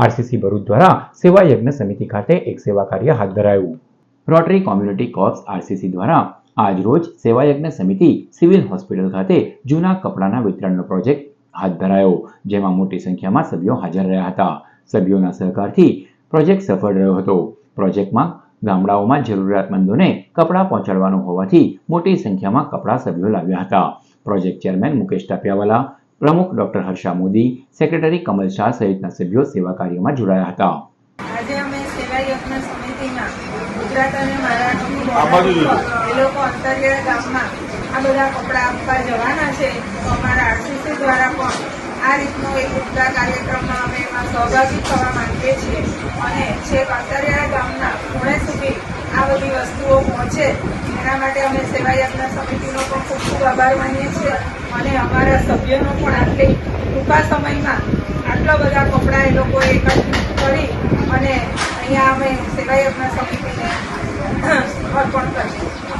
RCC Bharuch દ્વારા સેવા યજ્ઞ સમિતિ ખાતે એક સેવા કાર્ય હાથ ધરાયું. રોટરી કોમ્યુનિટી કોર્પ્સ આરસીસી દ્વારા આજરોજ સેવા યજ્ઞ સમિતિ સિવિલ હોસ્પિટલ ખાતે જૂના કપડાના વિતરણનો પ્રોજેક્ટ હાથ ધરાયો, જેમાં મોટી સંખ્યામાં સભ્યો હાજર રહ્યા હતા. સભ્યોના સહકારથી પ્રોજેક્ટ સફળ રહ્યો હતો. પ્રોજેક્ટમાં ગામડાઓમાં જરૂરિયાતમંદોને કપડાં પહોંચાડવાનું હોવાથી મોટી સંખ્યામાં કપડાં સભ્યો લાવ્યા હતા. પ્રોજેક્ટ ચેરમેન મુકેશ ટાપિયાવાલા પ્રમુખ ડોક્ટર હર્ષા મોદી સેક્રેટરી કમલ શાહ સહિતના સભ્યો સેવા કાર્યમાં જોડાયા હતા. આજે અમે સેવા યજ્ઞ સમિતિમાં ગુજરાત અને. પર એ લોકો અંતરિયાળ ગામમાં આ બધા કપડાં આપવા જવાના છે. તો અમારા આરસીસી દ્વારા પણ આ રીતનો એક ઉમદા કાર્યક્રમમાં અમે એમાં સહભાગી થવા માંગીએ છીએ. અને છેક અંતરિયાળ ગામના ખૂણે સુધી આ બધી વસ્તુઓ પહોંચે એના માટે અમે સેવા યજ્ઞ સમિતિનો પણ ખૂબ ખૂબ આભાર માનીએ છીએ. અને અમારા સભ્યોનો પણ આટલી ટૂંકા સમયમાં આટલા બધા કપડાં એ લોકોએ એકત્રિત કરી અને અહીંયા અમે સેવા યજ્ઞ સમિતિને